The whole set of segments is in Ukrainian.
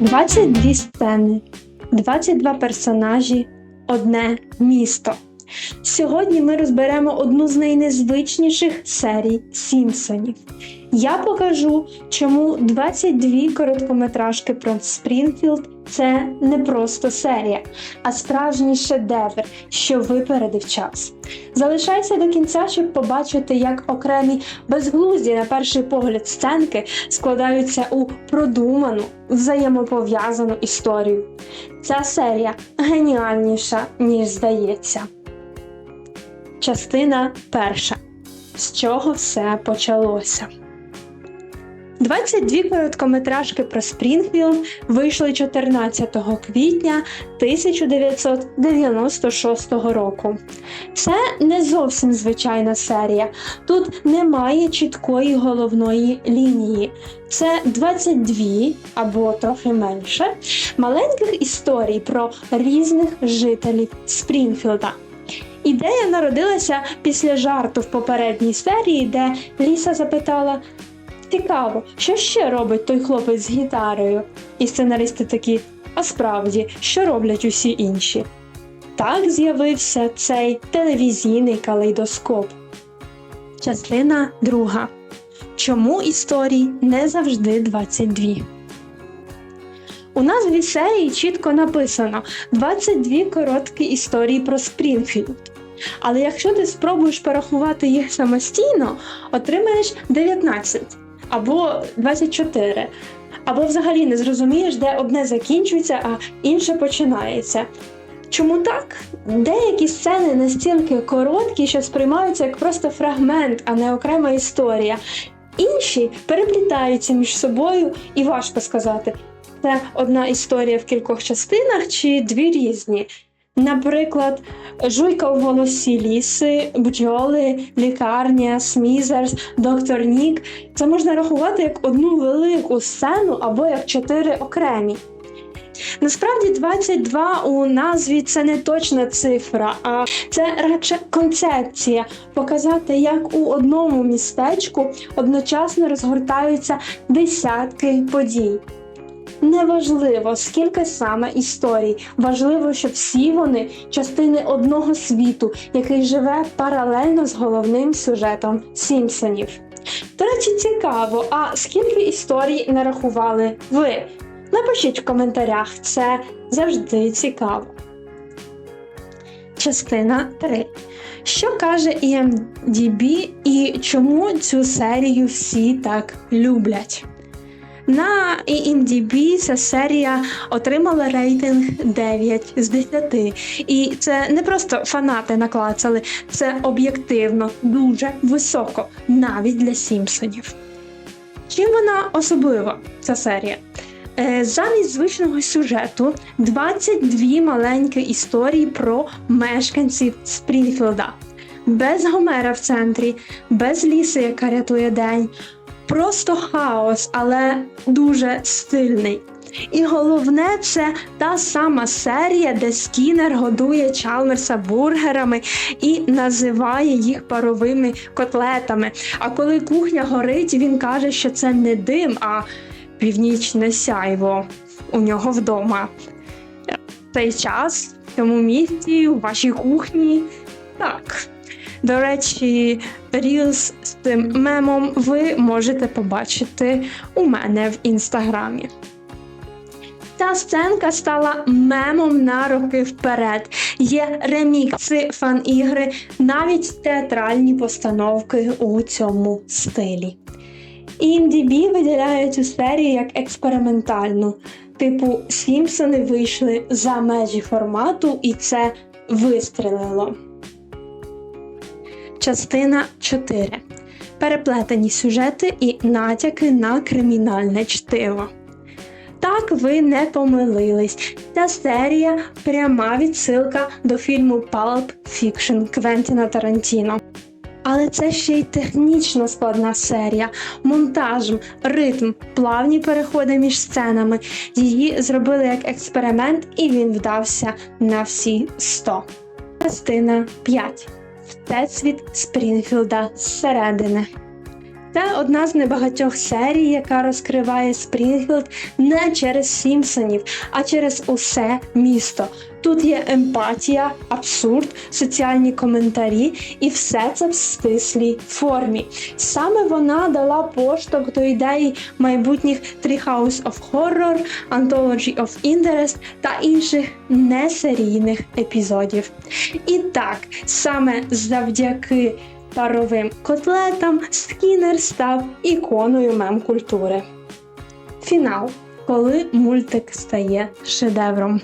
22 сцени, 22 персонажі, одне місто. Сьогодні ми розберемо одну з найнезвичніших серій Сімпсонів. Я покажу, чому 22 короткометражки про Спрінфілд це не просто серія, а справжній шедевр, що випередив час. Залишайся до кінця, щоб побачити, як окремі безглузді на перший погляд сценки складаються у продуману, взаємопов'язану історію. Ця серія геніальніша, ніж здається. Частина перша. З чого все почалося? 22 короткометражки про Спрінгфілд вийшли 14 квітня 1996 року. Це не зовсім звичайна серія. Тут немає чіткої головної лінії. Це 22 або трохи менше маленьких історій про різних жителів Спрінфілда. Ідея народилася після жарту в попередній серії, де Ліса запитала: Цікаво, що ще робить той хлопець з гітарою? І сценаристи такі: а справді, що роблять усі інші? Так з'явився цей телевізійний калейдоскоп. Частина друга. Чому історій не завжди 22? У назві серії чітко написано 22 короткі історії про Спрінфілд. Але якщо ти спробуєш порахувати їх самостійно, отримаєш 19 або 24, або взагалі не зрозумієш, де одне закінчується, а інше починається. Чому так? Деякі сцени настільки короткі, що сприймаються як просто фрагмент, а не окрема історія. Інші переплітаються між собою, і важко сказати, це одна історія в кількох частинах чи дві різні. Наприклад, жуйка у голосі ліси, бджоли, лікарня, смізерс, доктор Нік. Це можна рахувати як одну велику сцену або як чотири окремі. Насправді 22 у назві це не точна цифра, а це радше концепція показати, як у одному містечку одночасно розгортаються десятки подій. Неважливо, скільки саме історій, важливо, щоб всі вони частини одного світу, який живе паралельно з головним сюжетом Сімпсонів. До речі, цікаво, а скільки історій нарахували ви? Напишіть в коментарях, це завжди цікаво. Частина 3. Що каже IMDb і чому цю серію всі так люблять? На IMDb ця серія отримала рейтинг 9 з 10. І це не просто фанати наклацали, це об'єктивно дуже високо, навіть для Сімпсонів. Чим вона особлива, ця серія? Е, Замість звичного сюжету 22 маленькі історії про мешканців Спрінфілда. Без Гомера в центрі, без ліси, яка рятує день. Просто хаос, але дуже стильний. І головне, це та сама серія, де Скінер годує Чалмерса бургерами і називає їх паровими котлетами. А коли кухня горить, він каже, що це не дим, а північне сяйво у нього вдома. В цей час в цьому місті, у вашій кухні. Так. До речі, Reels з цим мемом ви можете побачити у мене в інстаграмі. Ця сценка стала мемом на роки вперед. Є ремікси, фан-ігри, навіть театральні постановки у цьому стилі. IMDb виділяє цю серію як експериментальну. Типу, Сімпсони вийшли за межі формату, і це вистрелило. Частина 4. Переплетені сюжети і натяки на кримінальне чтиво. Так ви не помилились. Ця серія пряма відсилка до фільму Pulp Fiction Квентіна Тарантіно. Але це ще й технічно складна серія, монтажем, ритм, плавні переходи між сценами. Її зробили як експеримент, і він вдався на всі 100. Частина 5. Всесвіт Спрінфілда зсередини. Це одна з небагатьох серій, яка розкриває Спрінгфілд не через Сімпсонів, а через усе місто. Тут є емпатія, абсурд, соціальні коментарі, і все це в стислій формі. Саме вона дала поштовх до ідеї майбутніх Treehouse of Horror, Anthology of Interest та інших несерійних епізодів. І так, саме завдяки паровим котлетам Скінер став іконою мем-культури. Фінал. Коли мультик стає шедевром.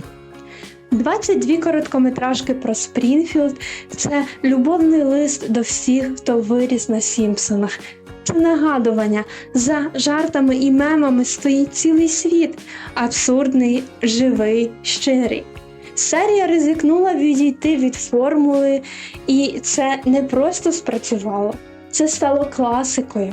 22 короткометражки про Спрінфілд це любовний лист до всіх, хто виріс на Сімпсонах. Це нагадування за жартами і мемами стоїть цілий світ, абсурдний, живий, щирий. Серія ризикнула відійти від формули, і це не просто спрацювало, це стало класикою.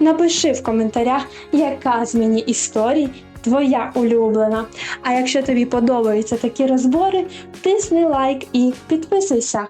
Напиши в коментарях, яка з мені історій твоя улюблена. А якщо тобі подобаються такі розбори, тисни лайк і підписуйся.